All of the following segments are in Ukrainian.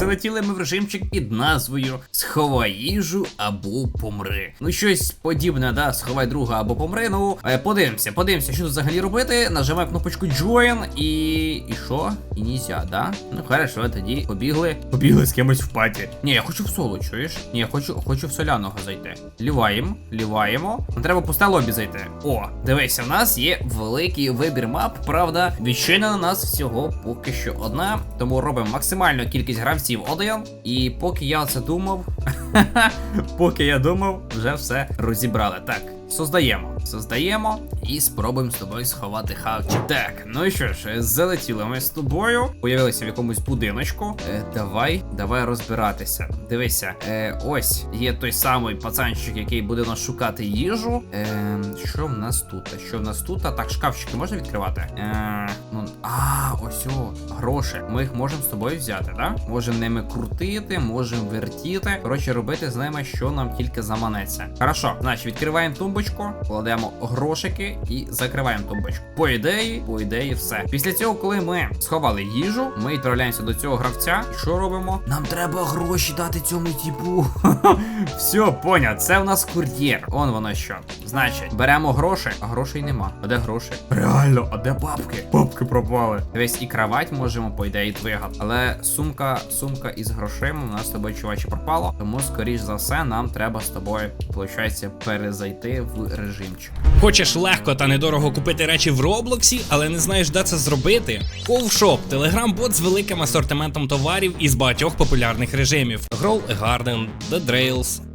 залетіли ми в режимчик під назвою Сховай їжу або помри. Ну, щось подібне, да, сховай друга або помри. Ну, е, подивимося, подивимося, що тут взагалі робити. Нажимаємо кнопочку Join і. І що? І нельзя, да? Ну хорошо, тоді побігли. Побігли з кимось в паті. Ні, я хочу в соло, чуєш? Ні, я хочу, хочу в соляного зайти. Ліваємо, ліваємо. Нам треба пусте лобі зайти. О, дивися, в нас є великий вибір мап. Правда, відчинена нас всього поки що одна. Тому робимо максимальну кількість гравців один. І поки я це думав, поки я думав, вже все розібрали. Так. Создаємо, создаємо і спробуємо з тобою сховати хавчик. Так, ну і що ж, залетіли ми з тобою, появилися в якомусь будиночку. Е, давай, давай розбиратися. Дивися, е, ось є той самий пацанчик, який буде нас шукати їжу. Е, що в нас тут? Що в нас тут? Так, шкафчики можна відкривати? Е, ну, а, ось о, гроші. Ми їх можемо з тобою взяти, так? Можемо ними крутити, можемо вертіти. Коротше, робити з ними, що нам тільки заманеться. Хорошо, значить, відкриваємо тумбочку, кладемо грошики і закриваємо тумбочку. По ідеї, по ідеї, все. Після цього, коли ми сховали їжу, ми відправляємося до цього гравця. І що робимо? Нам треба гроші дати цьому типу. Все, поняв, це в нас кур'єр. Он воно що. Значить, беремо гроші, а грошей нема. А де гроші? Реально, а де бабки? Бабки пропали. Дивись, і кровать можемо, по ідеї, двигати. Але сумка, сумка із грошима у нас з тобою чувачі пропала. Тому, скоріш за все, нам треба з тобою, виходить, перезайти в режимчик. Хочеш легко та недорого купити речі в Роблоксі, але не знаєш, де це зробити? Ковшоп телеграм-бот з великим асортиментом товарів із багатьох популярних режимів: Grow a Garden, The Drails,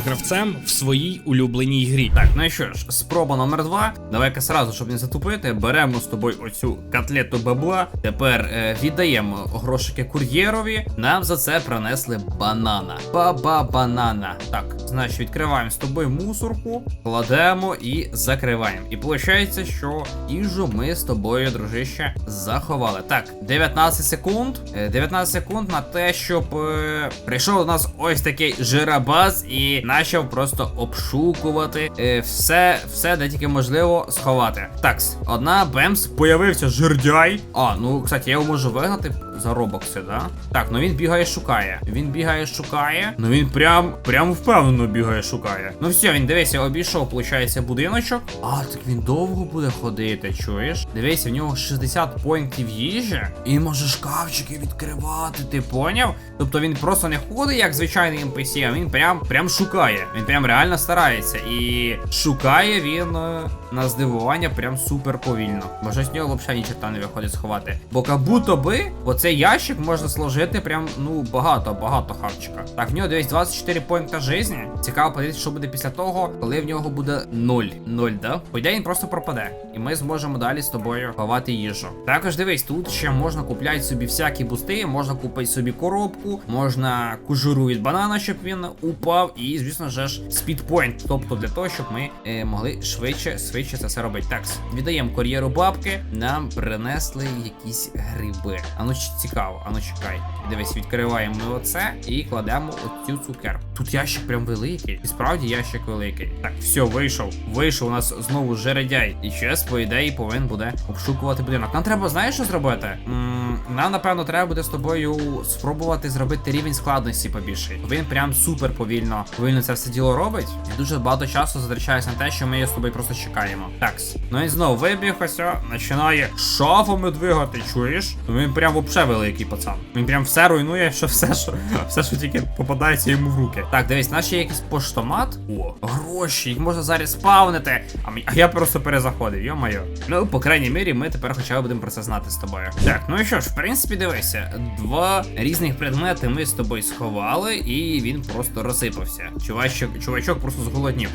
гравцем в своїй улюбленій грі. Так, ну і що ж, спроба номер два. Давай-ка сразу, щоб не затупити, беремо з тобою оцю котлету бабла. Тепер е, віддаємо грошики кур'єрові. Нам за це принесли банана. Баба банана. Так, значить, відкриваємо з тобою мусорку, кладемо і закриваємо. І виходить, що їжу ми з тобою, дружище, заховали. Так, 19 секунд. Е, 19 секунд на те, щоб е, прийшов до нас ось такий жирабаз і почав просто обшукувати е, все, все, де тільки можливо сховати. Такс, одна бемс, появився жердяй. А, ну, кстати, я його можу вигнати за робокси, да? Так, ну він бігає, шукає. Він бігає, шукає. Ну він прям, прям впевнено бігає, шукає. Ну все, він дивися, обійшов, виходить, будиночок. А, так він довго буде ходити, чуєш? Дивися, в нього 60 поінтів їжі. І може шкафчики відкривати, ти поняв? Тобто він просто не ходить як звичайний NPC, а він прям прям шукає. Він прям реально старається. І шукає він е, на здивування прям супер повільно. Може з нього взагалі ні черта не виходить сховати. Бо как будто би оцей ящик можна сложити прям ну багато, багато хавчика. Так, в нього десь 24 поінта житті. Цікаво подивитися, що буде після того, коли в нього буде 0. 0, да? По він просто пропаде. І ми зможемо далі з тобою ховати їжу. Також дивись, тут ще можна купляти собі всякі бусти, можна купити собі коробку, можна кожуру від банана, щоб він упав, і, звісно ж, спідпойнт. Тобто для того, щоб ми е, могли швидше, швидше це все робити. Так, віддаємо кур'єру бабки, нам принесли якісь гриби. А ну цікаво, Ану, ну чекай. Дивись, відкриваємо ми оце і кладемо оцю цукерку. Тут ящик прям великий. І справді ящик великий. Так, все, вийшов. Вийшов у нас знову жередяй. І зараз, по ідеї, повинен буде обшукувати будинок. Нам треба, знаєш, що зробити? М, нам, напевно, треба буде з тобою спробувати зробити рівень складності побільший. Він прям супер повільно повільно це все діло робить. І дуже багато часу затрачається на те, що ми з тобою просто чекаємо. Так, ну і знову вибіг ось, починає шафами двигати, чуєш? Ну він прям вообще великий пацан. Він прям все руйнує, що все, що все, що тільки попадається йому в руки. Так, дивись, наш є якийсь поштомат. О, гроші, їх можна зараз спавнити. А, мені- а я просто перезаходив, йо-моє. Ну, по крайній мірі, ми тепер хоча б будемо про це знати з тобою. Так, ну і що ж, в принципі, дивися, два різних предмети ми з тобою сховали, і він просто розсипався. Чувачок, чувачок просто зголоднів.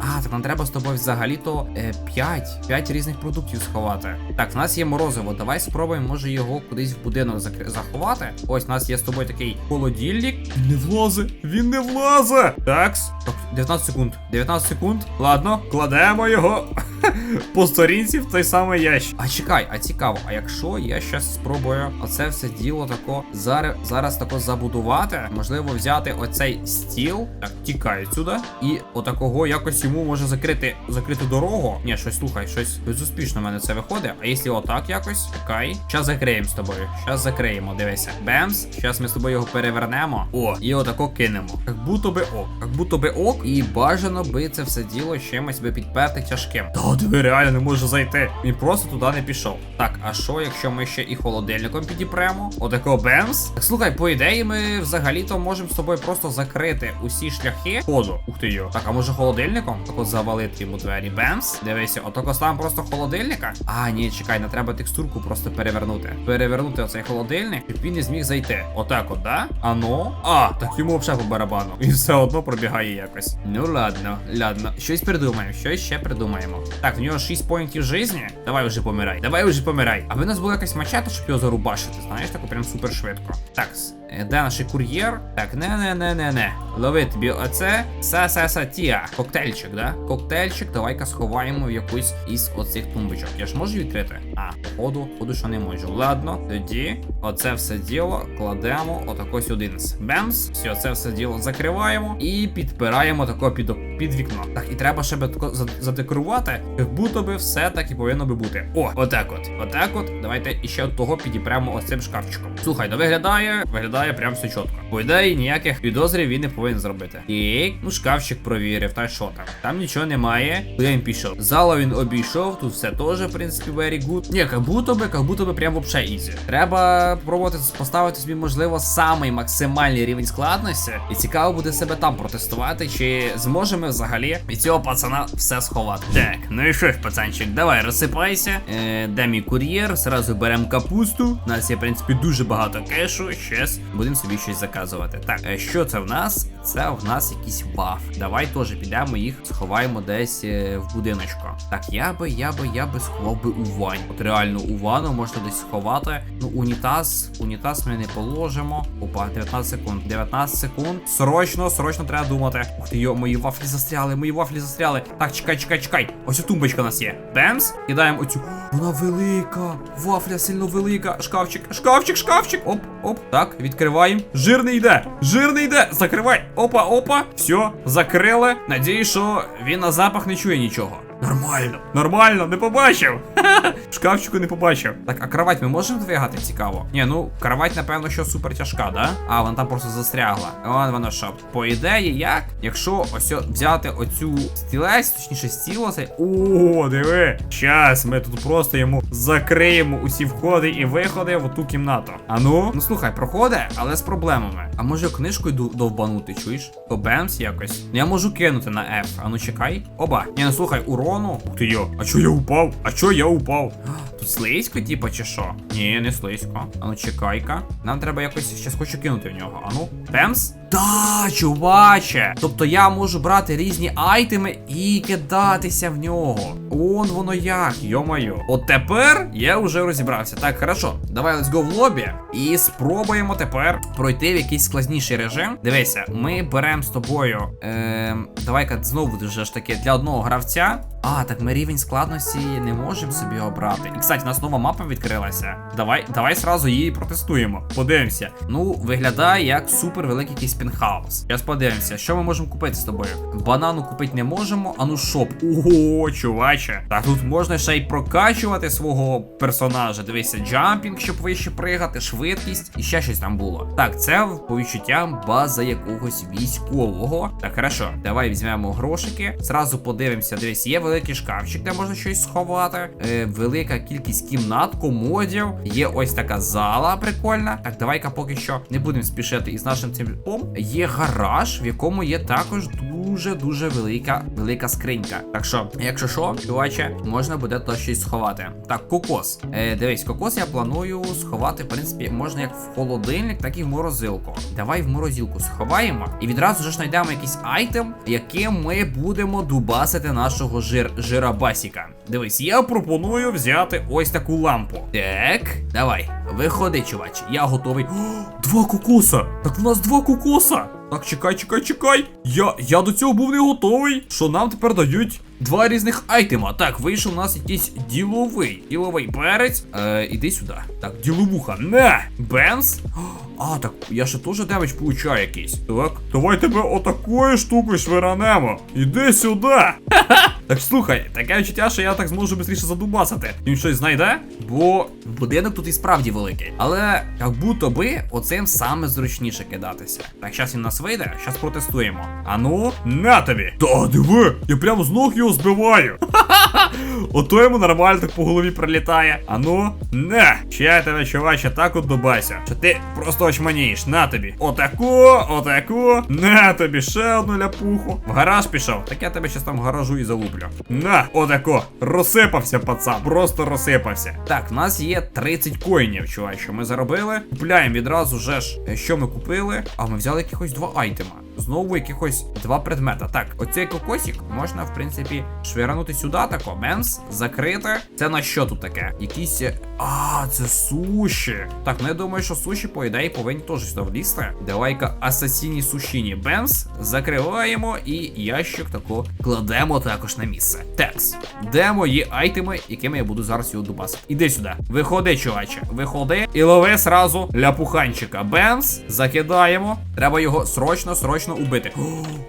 А, так нам треба з тобою взагалі-то 5, 5 різних продуктів сховати. Так, в нас є морозиво. Давай спробуємо, може його кудись в будинок заховати. Ось у нас є з тобою такий холодильник. Не влазе, він не влазе. Такс. Так, 19 секунд. 19 секунд. Ладно, кладемо його по сторінці в той самий ящик. А чекай, а цікаво, а якщо я щас спробую оце все діло тако зараз, зараз тако забудувати, можливо, взяти оцей стіл, так, тікай сюди, і отакого якось йому може закрити закрити дорогу. Ні, щось слухай, щось безуспішно в мене це виходить. А якщо отак якось, чекай. Щас закриємо з тобою. Щас закриємо, дивися. Бемс. Щас ми з тобою його перевернемо. О, і отако кинемо. Як будто би ок. Як будто би ок. І бажано би це все діло чимось би підперти тяжким. Та диви, реально не може зайти. Він просто туди не пішов. Так, а що, якщо ми ще і холодильником підіпремо? Отако бемс. Так слухай, по ідеї, ми взагалі-то можемо з тобою просто закрити усі шляхи ходу. Ух ти йо. Так, а може холодильником? Так от завалити йому двері. Бемс. Дивися, отако ставимо просто холодильника. А, ні, чекай, не треба текстурку просто перевернути. Перевернути оцей холодильник, щоб він не зміг зайти. Отак от, да? Ано. А, так йому взагалі по барабану. І все одно пробігає якось. Ну ладно, ладно. Щось придумаємо, щось ще придумаємо. Так, у нього 6 поінтів житті. Давай вже помирай. Давай вже помирай. А в нас була якась мачата, щоб його зарубашити. Знаєш, таку прям супер швидко. Так, е, де наш кур'єр? Так, не-не-не-не-не. Лови тобі оце. Са-са-са-тія. Коктейльчик, да? Коктейльчик, давай-ка сховаємо в якусь із оцих тумбочок. Я ж можу відкрити? А, походу, походу, що не можу. Ладно, тоді оце все діло кладемо отако сюди. Бемс. Все, це все діло закриваємо і підпираємо тако під, під вікно. Так, і треба ще би тако задекорувати, як будто би все так і повинно би бути. О, отак от. Отак от. Давайте іще того підіпремо ось цим шкафчиком. Слухай, ну виглядає, виглядає прям все чітко. По ніяких підозрів він не повинен зробити. І ну шкафчик провірив, та що там. Там нічого немає. Він пішов? Зала він обійшов, тут все теж, в принципі, very good. Ні, як будто би, як будто би прям вообще ізі. Треба пробувати поставити собі, можливо, самий максимальний рівень складності. І цікаво буде себе там протестувати, чи зможемо взагалі від цього пацана все сховати. Так, ну і що ж, пацанчик, давай розсипайся. Е, де мій кур'єр? Зразу беремо капусту. У нас є, в принципі, дуже багато кешу. Щас будемо собі щось заказувати. Так, е, що це в нас? Це в нас якийсь ваф. Давай теж підемо їх сховаємо десь е, в будиночку. Так, я би, я би, я би сховав би у ванну. От реально у ванну можна десь сховати. Ну, унітаз, унітаз ми не положимо. Опа, 19 секунд. 19 секунд. Срочно, срочно треба думати. Ух ти, йо, мої вафлі застряли, мої вафлі застряли. Так, чекай, чекай, чекай. Ось тумбочка у нас є. Бемс. Кидаємо оцю. Вона велика. Вафля сильно велика. Шкафчик, шкафчик, шкафчик. Оп, оп. Так, відкриваємо. Жирний йде. Жирний йде. Закривай. Опа, опа. Все, закрили. Надіюсь, що він на запах не чує нічого. Нормально, нормально, не побачив. Шкафчику не побачив. Так, а кровать ми можемо двигати? Цікаво. Ні, ну кровать, напевно, що супер тяжка, да? А, вона там просто застрягла. Вон воно що. По ідеї, як? Якщо ось взяти оцю стілець, точніше стіло цей. О, диви. Щас, ми тут просто йому закриємо усі входи і виходи в оту кімнату. А ну? Слухай, проходить, але з проблемами. А може книжкою довбанути, чуєш? То бемс якось. Ну, Я можу кинути на F. А ну чекай. Оба. Ні, ну слухай, урону. Ух ти йо. А чо я упав? А чо я упав? Тут слизько, типа, чи що? Ні, не слизько. А ну чекай-ка. Нам треба якось щас хочу кинути в нього. А ну, бемс? Да, чуваче! Тобто я можу брати різні айтеми і кидатися в нього. Он воно як, йо-моє. От тепер я вже розібрався. Так, хорошо, давай let's go в лобі і спробуємо тепер пройти в якийсь складніший режим. Дивися, ми беремо з тобою. Ем, давай-ка знову вже ж таки для одного гравця. А, так ми рівень складності не можемо собі обрати. І кстати, у нас нова мапа відкрилася. Давай, давай сразу її протестуємо. Подивимося. Ну, виглядає як супер великий якийсь пентхаус. Зараз подивимося, що ми можемо купити з тобою. Банану купити не можемо. А ну шоп. Ого, чуваче. Так тут можна ще й прокачувати свого персонажа. Дивися, джампінг, щоб вище пригати, швидкість і ще щось там було. Так, це по відчуттям база якогось військового. Так, хорошо, давай візьмемо грошики. Зразу подивимося. Дивись, є великий шкафчик, де можна щось сховати. Е, велика кількість. кімнат, комодів. Є ось така зала прикольна. Так, давай-ка поки що не будемо спішити із нашим цим пом. Є гараж, в якому є також дуже дуже велика велика скринька. Так що, якщо що, чуваче, можна буде то щось сховати. Так, кокос. Е, дивись, кокос я планую сховати, в принципі, можна як в холодильник, так і в морозилку. Давай в морозилку сховаємо і відразу ж знайдемо якийсь айтем, яким ми будемо дубасити нашого жир жирабасіка. Дивись, я пропоную взяти ось таку лампу. Так, давай, виходи, чувач, я готовий. О, два кокоса! Так в нас два кокоса! Так, чекай, чекай, чекай. Я, я до цього був не готовий. Що нам тепер дають два різних айтема. Так, вийшов у нас якийсь діловий. Діловий перець. Е, іди сюди. Так, діловуха. Не! Бенс. А, так я ще теж демедж получаю якийсь. Так, давай тебе отакою штукою швиранемо. Іди сюди. Так слухай, таке відчуття, що я так зможу швидше задубасити. Він щось знайде, бо будинок тут і справді великий. Але як будто би оцим саме зручніше кидатися. Так, зараз він нас вийде, зараз протестуємо. Ану, на тобі! Та диви, я прямо з ног його збиваю. Ото йому нормально так по голові прилітає. Ану, не! Ще я тебе, чуваче, так от дубася. Що ти просто очманієш, на тобі. Отаку, отаку, на тобі ще одну ляпуху. В гараж пішов. Так я тебе щас там в гаражу і залуплю. На, отако. Розсипався, пацан. Просто розсипався. Так, в нас є 30 коїнів, чуваче. Ми заробили. Купляємо відразу же ж, е, що ми купили. А ми взяли якихось два айтема. Знову якихось два предмета. Так, оцей кокосик можна, в принципі, швиранути сюди, тако. Бемс, закрити. Це на що тут таке? Якісь. е, А, це суші. Так, ну я думаю, що суші, по ідеї, повинні теж сюди влізти. Давай-ка асасіні сушіні. Бемс, закриваємо і ящик тако кладемо також на місце. Текс. Де мої айтеми, якими я буду зараз його дубасити? Іди сюди. Виходи, чуваче. Виходи і лови сразу ляпуханчика. Бемс, закидаємо. Треба його срочно, срочно убити. О,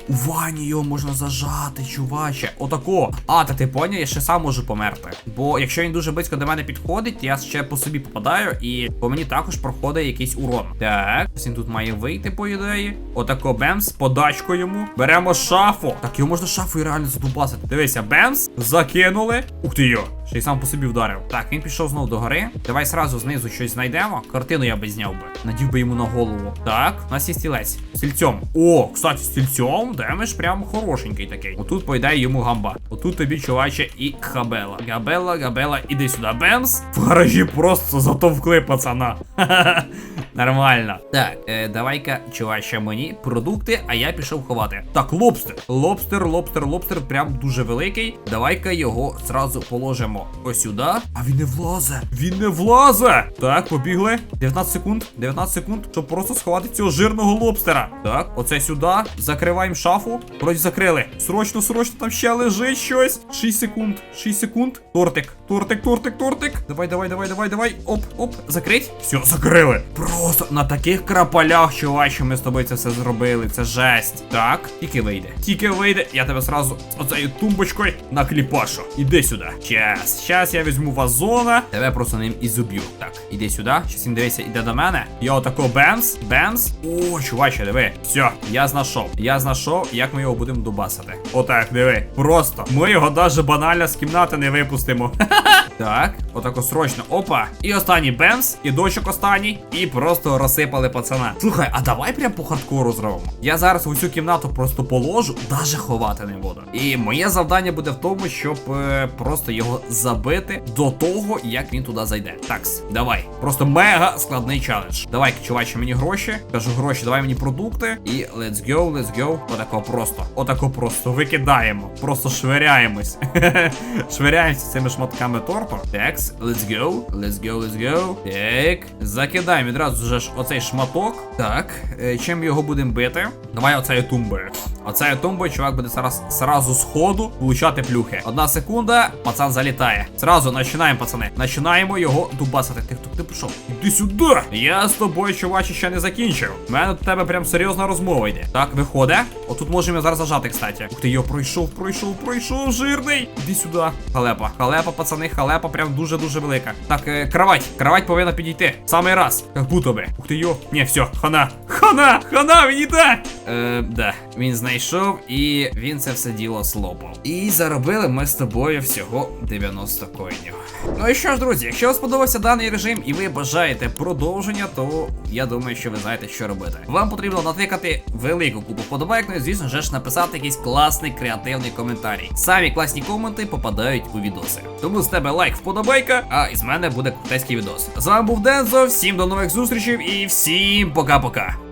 у ванні його можна зажати, чуваче. Отако. А, та ти поняв, я ще сам можу померти. Бо якщо він дуже близько до мене підходить, я ще по собі попадаю, і по мені також проходить якийсь урон. Так, він тут має вийти, по ідеї. Отако бемс, подачку йому. Беремо шафу. Так, його можна шафою реально задубасити. Дивися, бемс, закинули. Ух ти йо. Ще й сам по собі вдарив. Так, він пішов знову до гори. Давай сразу знизу щось знайдемо. Картину я би зняв би. Надів би йому на голову. Так, у нас є стілець. Стільцем. О, кстати, стільцем. Демеш прям хорошенький такий. Отут поїдає йому гамба. Отут тобі, чуваче, і хабела. Габела, габела, іди сюди. Бемс. В гаражі просто затовкли пацана. Нормально. Так, е, давай-ка, чуваче, мені продукти, а я пішов ховати. Так, лобстер. Лобстер, лобстер, лобстер, прям дуже великий. Давай-ка його зразу положимо ось сюди. А він не влазе. Він не влазе. Так, побігли. 19 секунд. 19 секунд, щоб просто сховати цього жирного лобстера. Так, оце сюди. Закриваємо шафу. Вроді закрили. Срочно, срочно, там ще лежить щось. 6 секунд. 6 секунд. Тортик. Тортик, тортик, тортик. Давай, давай, давай, давай, давай. Оп, оп. Закрить. Все, закрили. Просто на таких крапалях, чуваче, ми з тобою це все зробили. Це жесть. Так, тільки вийде. Тільки вийде. Я тебе сразу з оцею тумбочкою накліпашу. Іди сюди. Щас, щас я візьму вазона. Тебе просто ним і зуб'ю. Так, іди сюди. Щас він дивися, іде до мене. Я отако бемс, бемс. О, чуваче, диви. Все, я знайшов. Я знайшов, як ми його будемо дубасити. Отак, диви. Просто. Ми його даже банально з кімнати не випустимо. Так, отако срочно. Опа. І останній бемс, і дочок останній. І просто розсипали пацана. Слухай, а давай прям по хардкору зробимо. Я зараз у цю кімнату просто положу, даже ховати не буду. І моє завдання буде в тому, щоб е, просто його забити до того, як він туди зайде. Такс, давай. Просто мега складний челендж. Давай, чуваче, мені гроші. Кажу гроші, давай мені продукти. І let's go, let's go. Отако просто. Отако просто. Викидаємо. Просто швиряємось. Швиряємося цими шматками торту. Такс, let's go, let's go, let's go. Так. Закидаємо відразу же ж оцей шматок. Так. е, Чим його будемо бити? Давай оцею тумбою. Оцею тумбою чувак буде зараз сразу з ходу влучати плюхи. Одна секунда, пацан залітає. Зразу починаємо, пацани. Починаємо його дубасити. Ти хто ти пішов? Іди сюди! Я з тобою, чуваче, ще не закінчив. У мене до тебе прям серйозна розмова йде. Так, виходить. Отут можемо зараз зажати, кстати. Ух ти, його пройшов, пройшов, пройшов, жирний. Іди сюди. Халепа. Халепа, пацани, халепа прям дуже-дуже велика. Так, е, кровать. Кровать повинна підійти. Самий раз. Як будто би. Ух ти йо. Ні, все, хана. Хана! Хана, мені так! Е, да. Він знайшов і він це все діло слопав. І заробили ми з тобою всього 90 коїнів. Ну і що ж, друзі, якщо вам сподобався даний режим і ви бажаєте продовження, то я думаю, що ви знаєте, що робити. Вам потрібно натикати велику купу вподобайок, ну і звісно ж написати якийсь класний креативний коментарій. Самі класні коменти попадають у відоси. Тому з тебе лайк, вподобайка, а із мене буде крутецький відос. З вами був Дензо, всім до нових зустрічей і всім пока-пока.